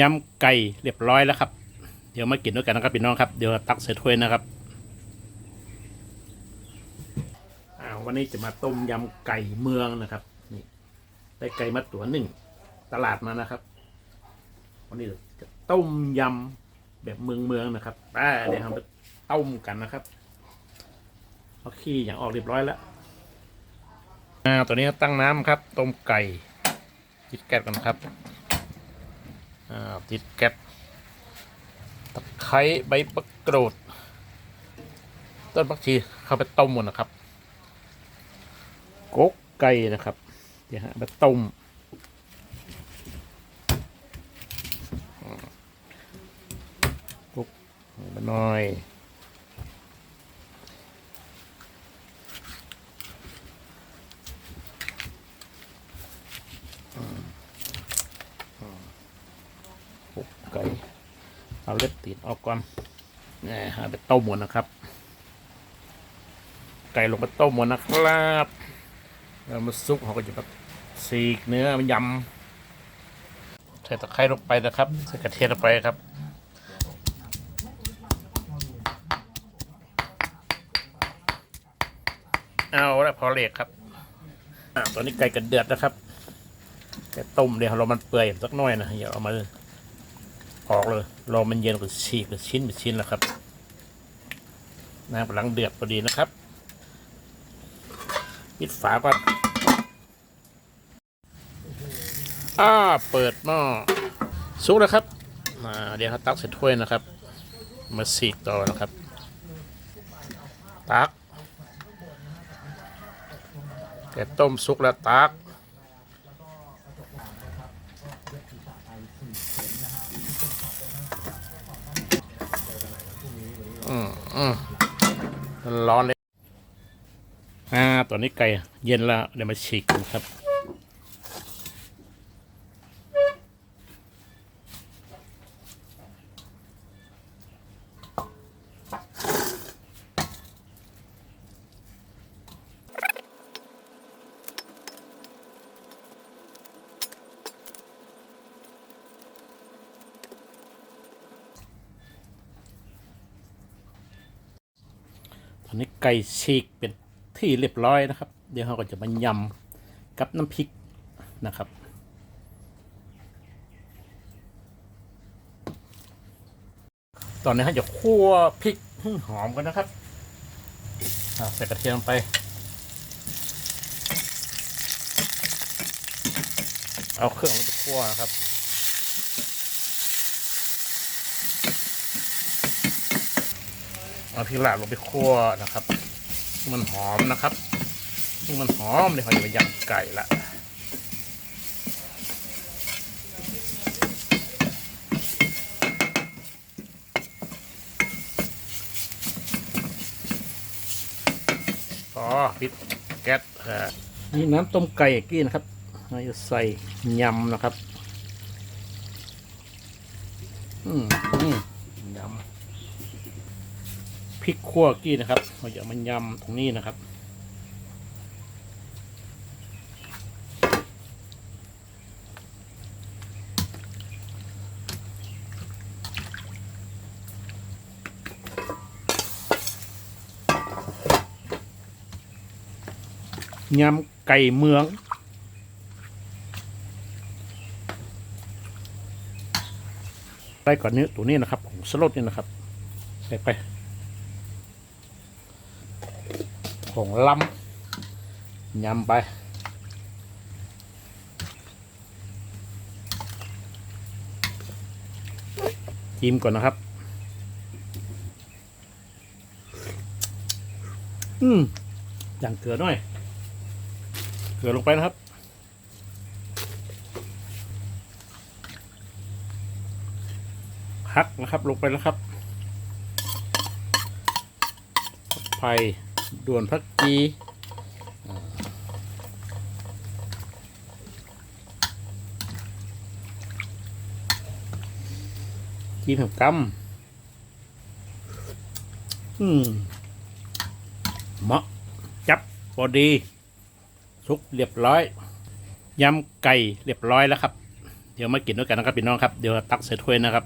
ยำไก่เรียบร้อยแล้วครับ เดี๋ยวมากินด้วยกันนะครับพี่น้องครับ เดี๋ยวตักใส่ถ้วยนะครับอ่าวันนี้จะมาต้มยำไก่เมืองนะครับ นี่ ได้ไก่มาตัวหนึ่ง ตลาดมานะครับ วันนี้จะต้มยำแบบเมืองเมืองนะครับอ่าเดี๋ยวเราไปต้มกันนะครับเอาขี้อย่างออกเรียบร้อยแล้วอ่าตัวนี้ตั้งน้ำครับ ต้มไก่ติดแก๊สกันครับ ติดแก๊บตะไคร้ใบมะกรูด ต้นผักชีเข้าไปต้มหมดนะครับกกไก่นะครับเดี๋ยวฮะไปต้มกกไปหน่อย กุ๊กไก่ เอาเล็บติดออกก่อนนี่ฮะไปต้มหมดนะครับ ไก่ลงไปต้มหมดนะครับแล้วมาซุปเขาก็จะแบบสีกเนื้อมันยำใส่ตะไคร้ลงไปนะครับใส่กระเทียมลงไปครับเอาละพอเล็กครับอตอนนี้ไก่กระเดือดนะครับไก่ต้มเดี๋ยวเรามันเปื่อยสักหน่อยนะอย่าเอามา ออกเลยรอมันเย็นก็ฉีกเป็นชิ้นเป็นชิ้นแล้วครับน้ำกำลังเดือดพอดีนะครับปิดฝาก่อนอ้าเปิดหม้อสุกแล้วครับอ่าเดี๋ยวเขาตักใส่ถ้วยนะครับ มาสีกต่อนะครับ ตักแกะต้มสุกแล้วตัก อืมร้อนเลยอ่าตอนนี้ไก่เย็นแล้วเดี๋ยวมาฉีกกันครับ ตอนนี้ไก่ฉีกเป็นที่เรียบร้อยนะครับ เดี๋ยวเราก็จะมายำกับน้ำพริกนะครับตอนนี้เราจะคั่วพริกให้หอมกันนะครับอ่าใส่กระเทียมไป เอาเครื่องลงไปคั่วนะครับ เอาพริกลาบลงไปคั่วนะครับมันหอมนะครับให้มันหอมเดี๋ยเราจะไปยำไก่ละพอปิดแก๊สนี่น้ำต้มไก่กี้นะครับเราจะใส่ยำนะครับ อืมอืม ริกขั่วกี้นะครับเราจะมายำตรงนี้นะครับ ยำไก่เมืองได้ก่อนเนื้อตัวนี้นะครับของสลดนี่นะครับใส่ไป ของลำยำไป จิ้มก่อนนะครับ อืมอย่างเกลือหน่อย เกลือลงไปนะครับพักนะครับลงไปแล้วครับไผ่ ด่วนพักกีอ่าจีนกับกำอืมเหมาะจับพอดี สุกเรียบร้อยยำไก่เรียบร้อยแล้วครับ เดี๋ยวมากินด้วยกันนะครับพี่น้องครับ เดี๋ยวตักใส่ถ้วยนะครับ